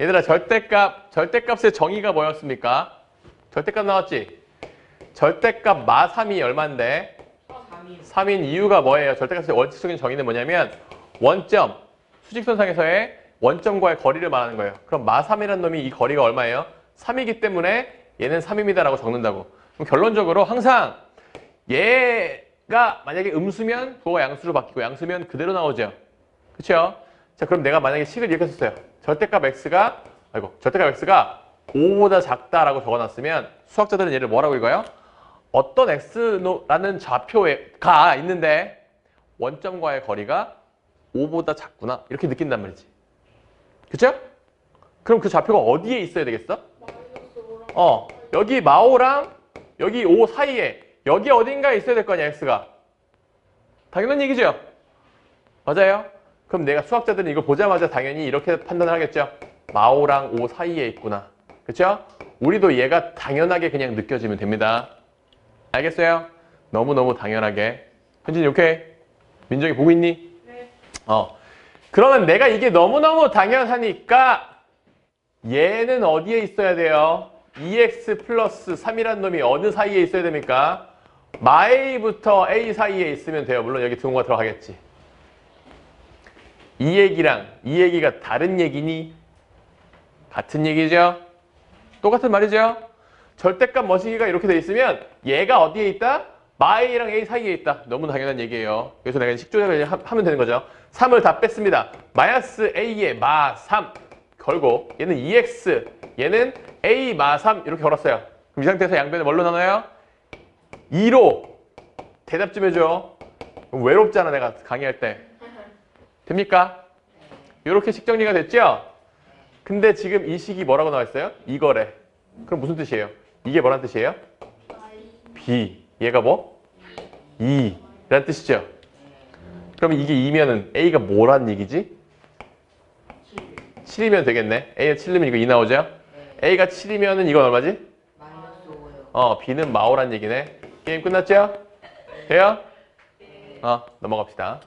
얘들아 절대값 절대값의 정의가 뭐였습니까? 절대값 나왔지? 절대값 마 3이 얼마인데? 3인 이유가 뭐예요? 절대값의 원칙적인 정의는 뭐냐면 원점 수직선상에서의 원점과의 거리를 말하는 거예요. 그럼 마 3이라는 놈이 이 거리가 얼마예요? 3이기 때문에 얘는 3입니다라고 적는다고. 그럼 결론적으로 항상 얘가 만약에 음수면 그거가 양수로 바뀌고 양수면 그대로 나오죠. 그렇죠? 자, 그럼 내가 만약에 식을 이렇게 썼어요. 절대값 x가 아이고, 절대값 x가 5보다 작다라고 적어놨으면 수학자들은 얘를 뭐라고 읽어요? 어떤 x라는 좌표가 있는데 원점과의 거리가 5보다 작구나 이렇게 느낀단 말이지. 그쵸? 그럼 그 좌표가 어디에 있어야 되겠어? 어, 여기 마오랑 여기 5 사이에 여기 어딘가에 있어야 될 거 아니야 x가. 당연한 얘기죠? 맞아요? 그럼 내가 수학자들은 이걸 보자마자 당연히 이렇게 판단을 하겠죠. 마오랑 오 사이에 있구나. 그쵸? 우리도 얘가 당연하게 그냥 느껴지면 됩니다. 알겠어요? 너무너무 당연하게. 현진이 오케이? 민정이 보고 있니? 네. 어. 그러면 내가 이게 너무너무 당연하니까 얘는 어디에 있어야 돼요? 2x 플러스 3이란 놈이 어느 사이에 있어야 됩니까? 마A부터 A 사이에 있으면 돼요. 물론 여기 등호가 들어가겠지. 이 얘기랑 이 얘기가 다른 얘기니? 같은 얘기죠? 똑같은 말이죠? 절대값 머시기가 이렇게 돼 있으면 얘가 어디에 있다? 마A랑 A 사이에 있다. 너무 당연한 얘기예요. 그래서 내가 식조작을 하- 하면 되는 거죠. 3을 다 뺐습니다. 마이너스 A에 마 3 걸고 얘는 2X 얘는 A 마 3 이렇게 걸었어요. 그럼 이 상태에서 양변을 뭘로 나눠요? 2로 대답 좀 해줘. 외롭잖아 내가 강의할 때. 됩니까? 이렇게 식 정리가 됐죠? 근데 지금 이 식이 뭐라고 나와 있어요? 이거래. 그럼 무슨 뜻이에요? 이게 뭐란 뜻이에요? B. 얘가 뭐? 2. 라는 뜻이죠? 그럼 이게 2면은 A가 뭐란 얘기지? 7이면 되겠네. A가 7이면 이거 2 나오죠? A가 7이면은 이건 얼마지? 마이너스 5요. 어, B는 마오란 얘기네. 게임 끝났죠? 돼요? 어, 넘어갑시다.